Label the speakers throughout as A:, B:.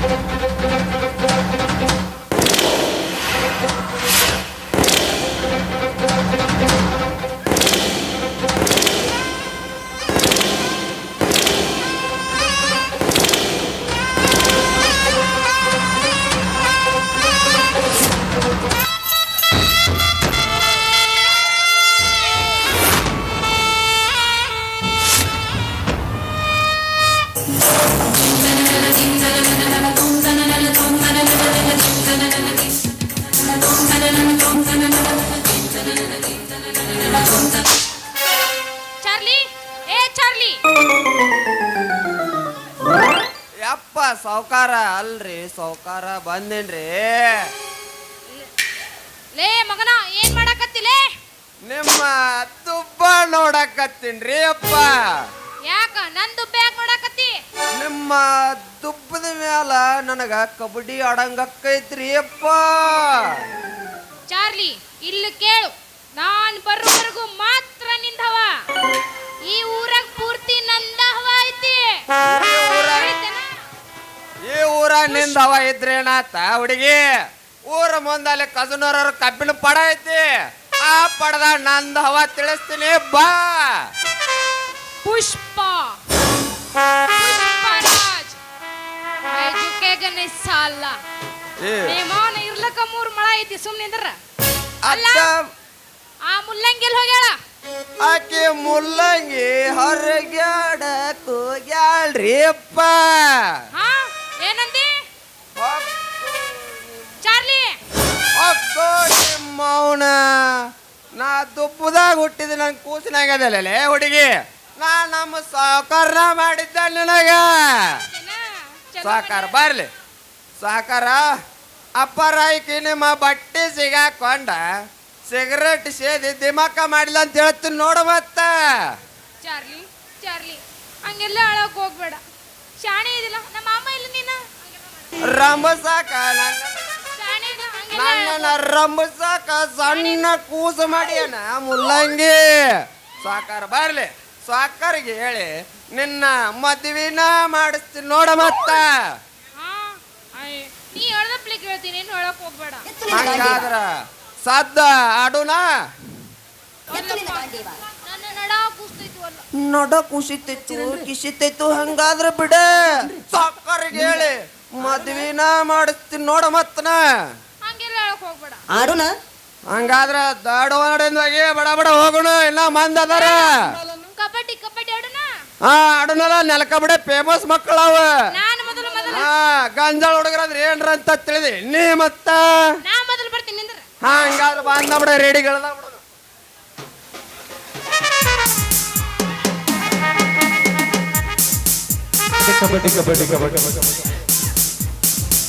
A: Thank
B: you. ಸಾವ್ಕಾರ ಅಲ್ರಿ ಸಾವುಕಾರ ಬಂದೇನ್ರಿ?
A: ಲೇ ಮಗನ ಏನ್ ಮಾಡಕತ್ತಿಲೇ
B: ನಿಮ್ಮ ತುಪ್ಪ ನೋಡಕತ್ತೀನ್ರಿ ಅಪ್ಪ.
A: ಯಾಕ ನನ್ ದುಬ್ಬೆ ಯಾಕೆ ನೋಡಕತ್ತಿ?
B: ನಿಮ್ಮ ತುಪ್ಪದ ಮ್ಯಾಲ ನನಗ ಕಬಡ್ಡಿ ಆಡಂಗಕ್ಕೈತ್ರಿ ಅಪ್ಪ.
A: ಚಾರ್ಲಿ ಇಲ್ಲಿ ಕೇಳು. ನಾನ್ ಬರೋವರೆಗೂ ಮಾತ್ರ ನಿಂದವ. ಈ ಊರಾಗ ಪೂರ್ತಿ ನಂದ ಹವ ಐತಿ.
B: ನಿಂದ ಅವ ಇದ್ರೇನಾತ ಹುಡುಗಿ? ಊರ ಮುಂದಲ್ಲಿ ಕಜನೂರವ್ರ ಕಬ್ಬಿನ ಪಡ ಐತಿ. ಆ ಪಡದ ನಂದ ಹವ ತಿಳಿಸ್ತೀನಿ ಬಾ.
A: ಪುಷ್ಪ. ಪುಷ್ಪರಾಜ್ ಸಾಲ
B: ಏ,
A: ನೇಮಾನ ಇರ್ಲಕ್ಕ ಮೂರ್ ಮಳ ಐತಿ ಸುಮ್ನಿಂದ್ರ ಅಲ್ಲ
B: ಅತ್ತ.
A: ಆ ಮುಲ್ಲಂಗಿಲ್ ಹೋಗ್ಯಾಳ.
B: ಆಕೆ ಮುಲ್ಲಂಗಿ ಹೊರಗ್ಯಾಡ ಕೂಗ್ಯಾಳ್ರಿ ಅಪ್ಪ
A: ಹಾ.
B: ದುಬ್ಬದಾಗ ಹುಟ್ಟಿದ ನನ್ನ ಕೂಸಿನಾಗದಲ್ಲೇ ಹುಡುಗಿ. ನಾ ನಮ್ಮ ಸಹಕಾರ ಮಾಡಿದ್ದ ನಿನಗ. ಸಹಕಾರ ಬರ್ಲಿ. ಸಾಕಾರ ಅಪ್ಪರಾಯ್ಕಿ ನಿಮ್ಮ ಬಟ್ಟೆ ಸಿಗಾಕೊಂಡ ಸಿಗರೇಟ್ ಸೇದಿ ದಿಮಾಕ ಮಾಡಿಲ್ಲ ಅಂತ ಹೇಳ್ತೀನಿ ನೋಡು ಮತ್ತ.
A: ಚಾರ್ಲಿ ಚಾರ್ಲಿ ಹಂಗೆಲ್ಲ ಅಳಕ್ ಹೋಗ್ಬೇಡ. ಶಾಣೆ ಇದಿಲ್ಲ ನಮ್ಮ ಮಾಮ ಇಲ್ಲ ನೀನ?
B: ರಂಬಸಾಕ
A: ಶಾಣೆ ಇಲ್ಲ
B: ರಂಬಸಾಕ ಸಣ್ಣ ಕೂಸು ಮಾಡ್ಯಾನ ಮುಲ್ಲಂಗಿ. ಸಾಕಾರ ಬರ್ಲಿ. ಸಾಕರ್ಗೆ ಹೇಳಿ ನಿನ್ನ ಮದ್ವಿನ ಮಾಡಿಸ್ತೀನಿ ನೋಡ ಮತ್ತ.
A: ನೀ ಹೇಳ್ದಪ್ಲೆ ಕೇಳ್ತೀನಿ ಏನು ಹೇಳಕ್ ಹೋಗ್ಬೇಡ.
B: ಹಂಗಾದ್ರ ಸದ್ದ ಆಡುನ?
A: ನನ್ನ ನಡ
B: ಹಂಗಾದ್ರ ಬಿಡ. ಸಾಕಾರಿಗೆ ಹೇಳಿ ಮದ್ವಿನ ಮಾಡಿಸ್ತೀನಿ ನೋಡ ಮತ್ತನ.
A: ಹಂಗೆಲ್ಲ ಹೇಳಕ್ ಹೋಗ್ಬೇಡ.
C: ಆಡೋಣ
B: ಹಂಗಾದ್ರ ದಾಡವಾಡಿಂದಾಗಿ ಬಡ ಬಡ ಹೋಗೋಣ ಎಲ್ಲ ಮಂದ ಅದಾರ.
A: ಕಬಡ್ಡಿ ಕಬಡ್ಡಿ ಆಡೋಣ?
B: ಹಾ ಅಡನಲ್ಲ ನೆಲಕ ಬಿಡ ಫೇಮಸ್ ಮಕ್ಕಳು ಅವ.
A: ನಾನು ಮೊದಲು ಮೊದಲು.
B: ಹಾ ಗಂಜಾಳ ಹುಡುಗರಂದ್ರೆ ಏನ್ರ ಅಂತ ತಿಳಿದಿ. ನೀ ಮತ್ತ?
A: ನಾ ಮೊದಲು ಬರ್ತೀನಿ ನಿಂದ್ರ?
B: ಹಾ ಹಂಗಾದ್ರೆ ಬಂದ ಬಿಡ ರೆಡಿಗಳದ ಬಿಡು.
D: ಕಬಡ್ಡಿ ಕಬಡ್ಡಿ ಕಬಡ್ಡಿ.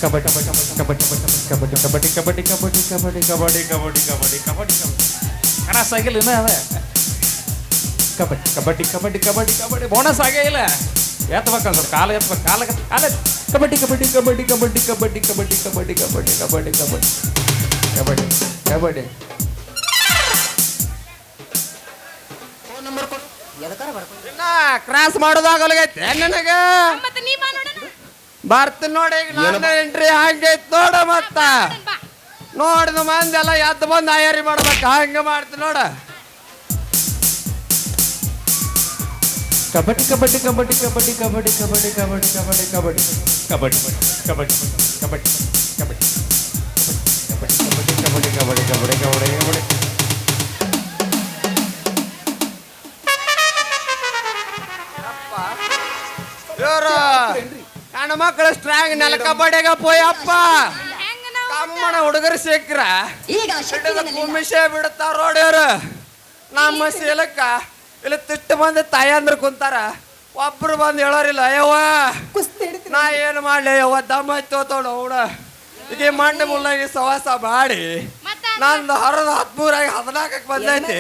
D: ಕಬಡ್ಡಿ ಕಬಡ್ಡಿ ಕಬಡ್ಡಿ ಕಬಡ್ಡಿ ಕಬಡ್ಡಿ ಕಬಡ್ಡಿ ಕಬಡ್ಡಿ ಕಬಡ್ಡಿ ಕಬಡ್ಡಿ ಕಬಡ್ಡಿ ಕಬಡ್ಡಿ ಕಬಡ್ಡಿ ಸೈಕಲ್ ಕಬಡ್ಡಿ ಅದ ಕಬಡ್ಡಿ ಕಬಡ್ಡಿ ಕಬಡ್ಡಿ ಕಬಡ್ಡಿ ಕಬಡ್ಡಿ ಬೋನಸ್ ಆಗೇ ಇಲ್ಲ ಎತ್ತಬೇಕು ಸ್ವಲ್ಪ ಕಾಲ ಎತ್ತಬೇಕು ಕಾಲ ಕಾಲ ಕಬಡ್ಡಿ ಕಬಡ್ಡಿ ಕಬಡ್ಡಿ ಕಬಡ್ಡಿ ಕಬಡ್ಡಿ ಕಬಡ್ಡಿ ಕಬಡ್ಡಿ ಕಬಡ್ಡಿ ಕಬಡ್ಡಿ ಕಬಡ್ಡಿ ಕಬಡ್ಡಿ ಕಬಡ್ಡಿ
B: ಕ್ರಾಸ್ ಮಾಡೋದಾಗಲ್ಗೈತೆ ನನಗೆ ಬರ್ತೀನಿ ನೋಡಿ ಈಗ ನನ್ನ ಎಂಟ್ರಿ ಹಂಗೈತ್ ನೋಡ ಮತ್ತ ನೋಡಿದ ಮಂದಿ ಎಲ್ಲ ಎದ್ದು ಬಂದು ಆಯಾರಿ ಮಾಡ್ಬೇಕು ಹಂಗೆ ಮಾಡ್ತೀನಿ ನೋಡ
D: ಕಬಡ್ಡಿ ಕಬಡ್ಡಿ ಕಬಡ್ಡಿ ಕಬಡ್ಡಿ ಕಬಡ್ಡಿ ಕಬಡ್ಡಿ ಕಬಡ್ಡಿ ಕಬಡ್ಡಿ ಕಬಡ್ಡಿ ಕಬಡ್ಡಿ ಕಬಡ್ಡಿ ಕಬಡ್ಡಿ ಕಬಡ್ಡಿ ಕಬಡ್ಡಿ ಕಬಡ್ಡಿ ಕಬಡ್ಡಿ ಕಬಡ್ಡಿ ಕಬಡ್ಡಿ ಕಬಡ್ಡಿ
B: ಇವ್ರು ನನ್ನ ಮಕ್ಕಳು ಸ್ಟ್ರಾಂಗ್ ನೆಲಕ ಬಡೆಗ ಪೋಯಪ್ಪ. ಕಮ್ಮನ ಹುಡುಗರು ಸಿಕ್ಕ್ರ. ಹಿಡಿದು ಕುಮಿಷೆ ಬಿಡುತ್ತಾರ ನೋಡಿ ನಮ್ಮ ಸೇಲಕ್ಕ ಇಲ್ಲಿ ತಿಟ್ಟು ಬಂದು ತಾಯಂದ್ರ ಕುಂತಾರ. ಒಬ್ರು ಬಂದು ಹೇಳೋರಿಲ್ಲ ಅಯ್ಯವ್ವ
C: ಕುಸ್ತಿ
B: ನಾ ಏನು ಮಾಡ್ಲಿ ಅಯ್ಯವ್ವ ದಮ್ಮ ತೋತೋಣ ಹುಡ ಈಗ ಮಣ್ಣು ಮುಳ್ಳಾಗಿ ಸವಾಸ ಮಾಡಿ ನಂದು ಹರದ ಹದಿಮೂರಾಗಿ ಹದಿನಾಲ್ಕಕ್ಕೆ ಬಂದೈತಿ.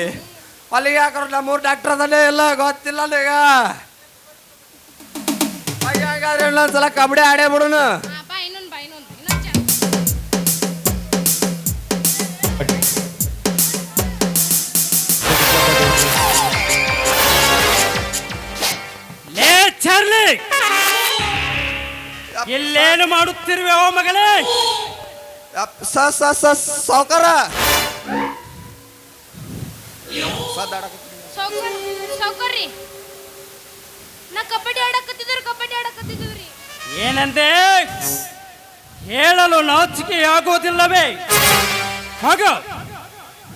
B: ಅಲ್ಲಿಗೆ ಹಾಕೋರು ನಮ್ಮೂರು ಡಾಕ್ಟರ್ ಅದನ್ನೇ ಇಲ್ಲ ಗೊತ್ತಿಲ್ಲ ಈಗ ಹಾಗಾದ್ರೆ ಇನ್ನೊಂದ್ಸಲ ಕಬಡ್ಡಿ ಆಡೇ
A: ಬಿಡೋಣ
D: ಲೇ ಚರ್ಲಿ!
E: ಮಾಡುತ್ತಿರುವೆ ಓ
B: ಮಗಳೇ? ಸ ಸ ಸ
A: ಸೌಕರ ಸೌಕರ್ರಿ ಕಬಡ್ಡಿ ಆಡಕತ್ತಿದ್ರು ಕಬಡ್ಡಿ
E: ಏನಂತೆ ಹೇಳಲು ನಾಚಿಕೆಯಾಗುವುದಿಲ್ಲವೇ? ಹಾಗ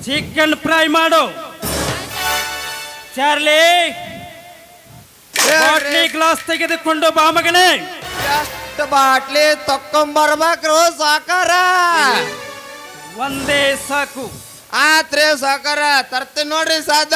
E: ಚಿಕನ್ ಫ್ರೈ ಮಾಡು. ಚಾರ್ಲಿ ಬಾಟ್ಲಿ ಗ್ಲಾಸ್ ತೆಗೆದುಕೊಂಡು ಬಾ ಮಗನೇ.
B: ಎಷ್ಟು ಬಾಟ್ಲಿ ತಕ್ಕೊಂಬರ್ಬೇಕ್ರು ಸಾಕಾರ?
E: ಒಂದೇ ಸಾಕು.
B: ಆತ್ರೆ ಸಾಕಾರ ತರ್ತೀನಿ ನೋಡ್ರಿ ಸಾದ